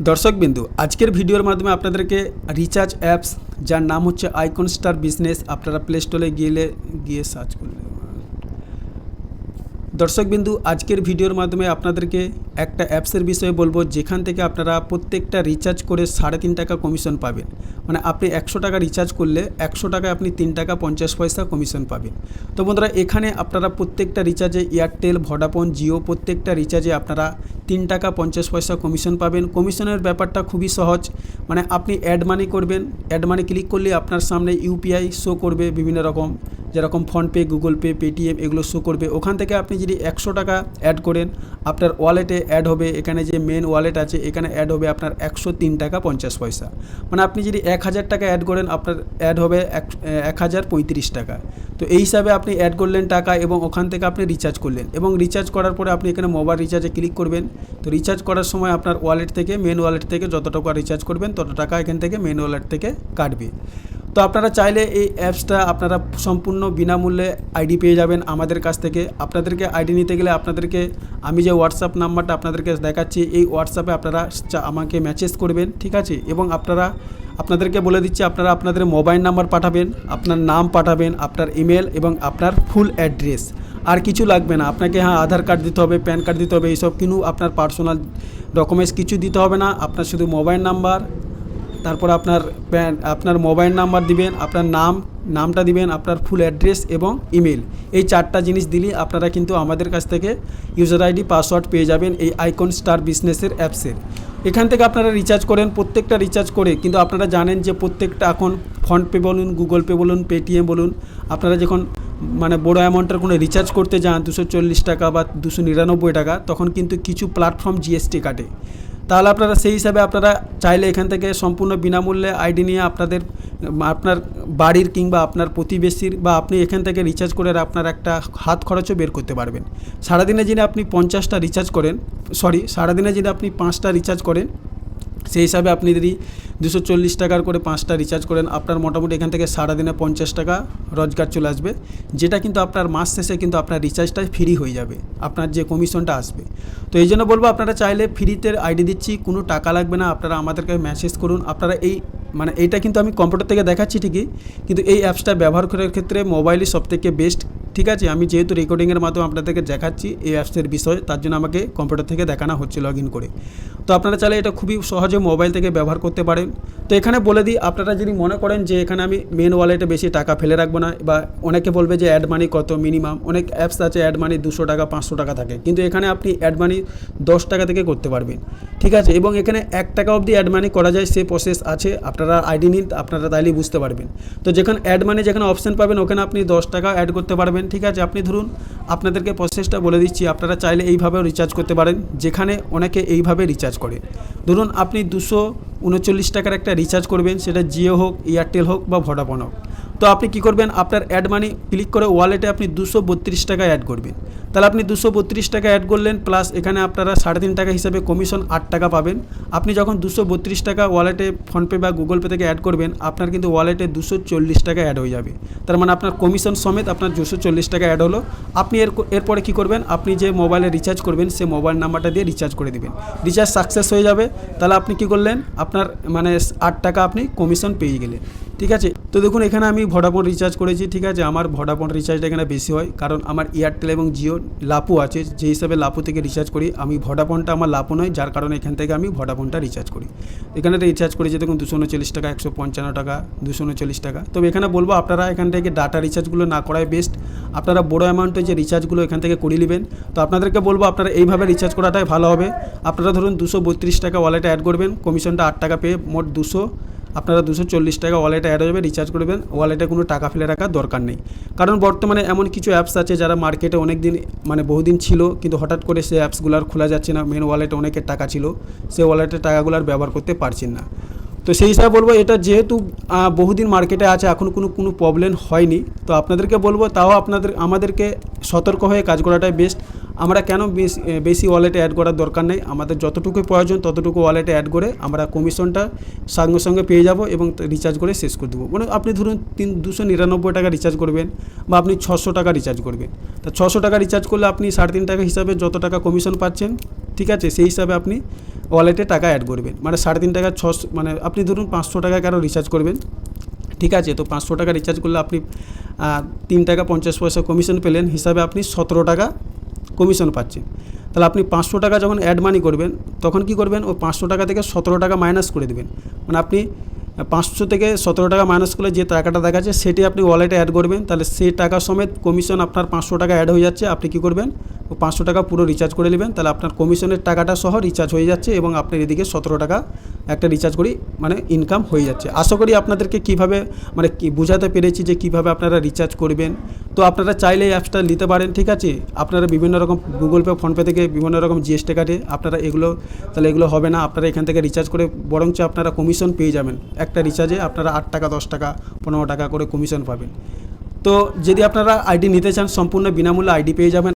দর্শকবিন্দু আজকের ভিডিওর মাধ্যমে আপনাদেরকে রিচার্জ অ্যাপস যার নাম হচ্ছে আইকন স্টার বিজনেস আপনারা প্লে স্টোরে গেলে গিয়ে সার্চ করলে দর্শকবিন্দু আজকের ভিডিওর মাধ্যমে আপনাদেরকে একটা অ্যাপসের বিষয়ে বলব, যেখান থেকে আপনারা প্রত্যেকটা রিচার্জ করে সাড়ে তিন টাকা কমিশন পাবেন। মানে আপনি একশো টাকা রিচার্জ করলে একশো টাকায় আপনি তিন টাকা পঞ্চাশ পয়সা কমিশন পাবেন। তো বন্ধুরা, এখানে আপনারা প্রত্যেকটা রিচার্জে এয়ারটেল ভোডাফোন জিও প্রত্যেকটা রিচার্জে আপনারা তিন টাকা পঞ্চাশ পয়সা কমিশন পাবেন। কমিশনের ব্যাপারটা খুবই সহজ। মানে আপনি অ্যাড মানি করবেন। অ্যাড মানি ক্লিক করলে আপনার সামনে ইউপিআই শো করবে বিভিন্ন রকম। যেরকম ফোনপে গুগল পে পেটিএম এগুলো শো করবে। ওখান থেকে আপনি যদি একশো টাকা অ্যাড করেন, আপনার ওয়ালেটে অ্যাড হবে। এখানে যে মেন ওয়ালেট আছে, এখানে অ্যাড হবে আপনার একশো তিন টাকা পঞ্চাশ পয়সা। মানে আপনি যদি এক হাজার টাকা অ্যাড করেন, আপনার অ্যাড হবে এক হাজার পঁয়ত্রিশ টাকা। তো এই হিসাবে আপনি অ্যাড করলেন টাকা এবং ওখান থেকে আপনি রিচার্জ করলেন। এবং রিচার্জ করার পরে আপনি এখানে মোবাইল রিচার্জে ক্লিক করবেন। তো রিচার্জ করার সময় আপনার ওয়ালেট থেকে মেন ওয়ালেট থেকে যত টাকা রিচার্জ করবেন, তত টাকা এখান থেকে মেন ওয়ালেট থেকে কাটবে। তো আপনারা চাইলে এই অ্যাপসটা আপনারা সম্পূর্ণ বিনামূল্যে আইডি পেয়ে যাবেন আমাদের কাছ থেকে। আপনাদেরকে আইডি নিতে গেলে আপনাদেরকে আমি যে হোয়াটসঅ্যাপ নাম্বারটা আপনাদেরকে দেখাচ্ছি, এই হোয়াটসঅ্যাপে আপনারা আমাকে মেসেজ করবেন, ঠিক আছে? এবং আপনারা, আপনাদেরকে বলে দিচ্ছি, আপনারা আপনাদের মোবাইল নাম্বার পাঠাবেন, আপনার নাম পাঠাবেন, আপনার ইমেল এবং আপনার ফুল অ্যাড্রেস আর কিছু লাগবে না। আপনাকে হ্যাঁ আধার কার্ড দিতে হবে প্যান কার্ড দিতে হবে, এইসব কিন্তু আপনার পার্সোনাল ডকুমেন্টস কিছু দিতে হবে না। আপনার শুধু মোবাইল নাম্বার তারপর আপনার আপনার মোবাইল নাম্বার দিবেন, আপনার নাম, নামটা দিবেন, আপনার ফুল অ্যাড্রেস এবং ইমেল। এই চারটা জিনিস দিলেই আপনারা কিন্তু আমাদের কাছ থেকে ইউজার আইডি, পাসওয়ার্ড পেয়ে যাবেন এই আইকন স্টার বিজনেসের অ্যাপসের এখান থেকে আপনারা রিচার্জ করেন, প্রত্যেকটা রিচার্জ করে। কিন্তু আপনারা জানেন যে প্রত্যেকটা এখন ফোনপে বলুন, গুগল পে বলুন পেটিএম বলুন, আপনারা যখন মানে বড় অ্যামাউন্টের কোনো রিচার্জ করতে যান, দুশো টাকা বা দুশো টাকা, তখন কিন্তু কিছু প্ল্যাটফর্ম জিএসটি কাটে। তাহলে আপনারা সেই হিসাবে আপনারা চাইলে এখান থেকে সম্পূর্ণ বিনামূল্যে আইডি নিয়ে আপনাদের, আপনার বাড়ির কিংবা আপনার প্রতিবেশীর বা আপনি এখান থেকে রিচার্জ করে আপনার একটা হাত খরচও বের করতে পারবেন। সারাদিনে যদি আপনি পঞ্চাশটা রিচার্জ করেন সরি সারাদিনে যদি আপনি পাঁচটা রিচার্জ করেন, সেই হিসাবে আপনি যদি দুশো চল্লিশ টাকার করে পাঁচটা রিচার্জ করেন। আপনার মোটামুটি এখান থেকে সারাদিনে পঞ্চাশ টাকা রোজগার চলে আসবে। যেটা কিন্তু আপনার মাস শেষে কিন্তু আপনার রিচার্জটা ফ্রি হয়ে যাবে। আপনার যে কমিশনটা আসবে। তো এই জন্য বলব, আপনারা চাইলে ফ্রিতে আইডি দিচ্ছি, কোনো টাকা লাগবে না। আপনারা আমাদেরকে মেসেজ করুন। আপনারা এই মানে এইটা কিন্তু আমি কম্পিউটার থেকে দেখাচ্ছি ঠিকই, কিন্তু এই অ্যাপসটা ব্যবহার করার ক্ষেত্রে মোবাইলই সবথেকে বেস্ট ঠিক আছে? আমি যেহেতু রেকর্ডিংয়ের মাধ্যমে আপনাদেরকে দেখাচ্ছি, এই অ্যাপসের বিষয়, তার জন্য আমাকে কম্পিউটার থেকে দেখানো হচ্ছে লগ করে। তো আপনারা চাইলে এটা খুবই সহজে মোবাইল থেকে ব্যবহার করতে পারেন তো এখানে বলে দিই, আপনারা যদি মনে করেন যে এখানে আমি মেন ওয়ালেটে বেশি টাকা ফেলে রাখব না, বা অনেকে বলবে যে অ্যাড মানি কত মিনিমাম অনেক অ্যাপস আছে অ্যাড মানি দুশো টাকা, পাঁচশো টাকা থাকে, কিন্তু এখানে আপনি অ্যাড মানি দশ টাকা থেকে করতে পারবেন, ঠিক আছে? এবং এখানে এক টাকা অবধি অ্যাড মানি করা যায় সে প্রসেস আছে, আপনারা আইডি নিন, আপনারা তাইলেই বুঝতে পারবেন। তো যেখানে অ্যাড মানি যেখানে অপশন পাবেন, ওখানে আপনি দশ টাকা অ্যাড করতে পারবেন, ঠিক আছে? আপনি ধরুন, আপনাদেরকে প্রসেসটা বলে দিচ্ছি, আপনারা চাইলে এইভাবেও রিচার্জ করতে পারেন, যেখানে অনেকে এইভাবে রিচার্জ করে। ধরুন, আপনি দুশো উনচল্লিশ টাকার একটা রিচার্জ করবেন সেটা জিও হোক এয়ারটেল হোক বা ভোডাফোন হোক। তো আপনি কি করবেন? আপনার অ্যাড মানি ক্লিক করে ওয়ালেটে আপনি দুশো বত্রিশ টাকা অ্যাড করবেন। তাহলে আপনি দুশো বত্রিশ টাকা অ্যাড করলেন প্লাস এখানে আপনারা সাড়ে তিন টাকা হিসাবে কমিশন আট টাকা পাবেন। আপনি যখন দুশো বত্রিশ টাকা ওয়ালেটে ফোনপে বা গুগল পে থেকে অ্যাড করবেন, আপনার কিন্তু ওয়ালেটে দুশো চল্লিশ টাকা অ্যাড হয়ে যাবে। তার মানে আপনার কমিশন সমেত আপনার দুশো চল্লিশ টাকা অ্যাড হলো। আপনি এর এরপরে কী করবেন? আপনি যে মোবাইলে রিচার্জ করবেন, সে মোবাইল নাম্বারটা দিয়ে রিচার্জ করে দেবেন। রিচার্জ সাকসেস হয়ে যাবে। তাহলে আপনি কি করলেন? আপনার মানে আট টাকা আপনি কমিশন পেয়ে গেলেন। ঠিক আছে? তো দেখুন, এখানে আমি ভোডাফোন রিচার্জ করেছি, ঠিক আছে? আমার ভোডাফোন রিচার্জটা এখানে বেশি হয়, কারণ আমার এয়ারটেল এবং জিও লাপু আছে, যে হিসাবে লাপু থেকে রিচার্জ করি। আমি ভোডাফোনটা আমার লাপু নয়, যার কারণে এখান থেকে আমি ভোডাফোনটা রিচার্জ করি। এখানে রিচার্জ করেছি, দেখুন, দুশো উনচল্লিশ টাকা, একশো পঞ্চান্ন টাকা, দুশো উনচল্লিশ টাকা। তবে এখানে বলব, আপনারা এখান থেকে ডাটা রিচার্জগুলো না করাই বেস্ট আপনারা বড় অ্যামাউন্টের যে রিচার্জগুলো এখান থেকে করে নেবেন, তো আপনাদেরকে বলব, আপনারা এইভাবে রিচার্জ করাটাই ভালো হবে। আপনারা ধরুন, দুশো বত্রিশ টাকা ওয়ালেটে অ্যাড করবেন কমিশনটা আট টাকা পেয়ে মোট দুশো আপনারা দুশো চল্লিশ টাকা ওয়ালেটে অ্যাড হয়ে রিচার্জ করবেন ওয়ালেটে কোনো টাকা ফেলে রাখার দরকার নেই। কারণ বর্তমানে এমন কিছু অ্যাপস আছে যারা মার্কেটে অনেক দিন মানে বহুদিন ছিল, কিন্তু হঠাৎ করে সেই অ্যাপসগুলো আর খোলা যাচ্ছে না। মেন ওয়ালেটে অনেকের টাকা ছিল, সেই ওয়ালেটের টাকাগুলো আর ব্যবহার করতে পারছেন না। তো সেই হিসাবে বলব, এটা যেহেতু বহুদিন মার্কেটে আছে, এখন কোনো কোনো প্রবলেম হয়নি। তো আপনাদেরকে বলব, তাও আপনাদের, আমাদেরকে সতর্ক হয়ে কাজ করাটাই বেস্ট আমরা কেন বেশি ওয়ালেটে অ্যাড করার দরকার নেই? আমাদের যতটুকু প্রয়োজন, ততটুকু ওয়ালেটে অ্যাড করে আমরা কমিশনটা সঙ্গে সঙ্গে পেয়ে যাব এবং রিচার্জ করে শেষ করে দেবো। মানে আপনি ধরুন তিন, দুশো নিরানব্বই টাকা রিচার্জ করবেন বা আপনি ছশো টাকা রিচার্জ করবেন। তা ছশো টাকা রিচার্জ করলে আপনি সাড়ে তিন টাকা হিসাবে যত টাকা কমিশন পাচ্ছেন, ঠিক আছে, সেই হিসাবে আপনি ওয়ালেটে টাকা অ্যাড করবেন। মানে সাড়ে তিন টাকা ছশো মানে আপনি ধরুন পাঁচশো টাকা কারও রিচার্জ করবেন? ঠিক আছে, তো পাঁচশো টাকা রিচার্জ করলে আপনি তিন টাকা পঞ্চাশ পয়সা কমিশন পেলেন। হিসাবে আপনি সতেরো টাকা কমিশন পাচ্ছেন। তাহলে আপনি পাঁচশো টাকা যখন অ্যাড মানি করবেন, তখন কি করবেন? ও পাঁচশো টাকা থেকে সতেরো টাকা মাইনাস করে দেবেন। মানে আপনি পাঁচশো থেকে সতেরো টাকা মাইনাস করলে যে টাকাটা দেখাচ্ছে সেটি আপনি ওয়ালেটে অ্যাড করবেন। তাহলে সেই টাকা সমেত কমিশন আপনার পাঁচশো টাকা অ্যাড হয়ে যাচ্ছে, আপনি কি করবেন? পাঁচশো টাকা পুরো রিচার্জ করে নেবেন। তাহলে আপনার কমিশনের টাকাটা সহ রিচার্জ হয়ে যাচ্ছে এবং আপনার এদিকে সতেরো টাকা একটা রিচার্জ করি মানে ইনকাম হয়ে যাচ্ছে। আশা করি আপনাদেরকে কীভাবে মানে বোঝাতে পেরেছি যে কীভাবে আপনারা রিচার্জ করবেন। তো আপনারা চাইলে এই অ্যাপসটা নিতে পারেন, ঠিক আছে? আপনারা বিভিন্ন রকম গুগল পে ফোনপে থেকে বিভিন্ন রকম জিএসটি কাটে, আপনারা এগুলো, তাহলে এগুলো হবে না। আপনারা এখান থেকে রিচার্জ করে বরঞ্চ আপনারা কমিশন পেয়ে যাবেন। একটা রিচার্জে আপনারা আট টাকা, দশ টাকা, পনেরো টাকা করে কমিশন পাবেন। তো যদি আপনারা আইডি নিতে চান, সম্পূর্ণ বিনামূল্যে আইডি পেয়ে যাবেন।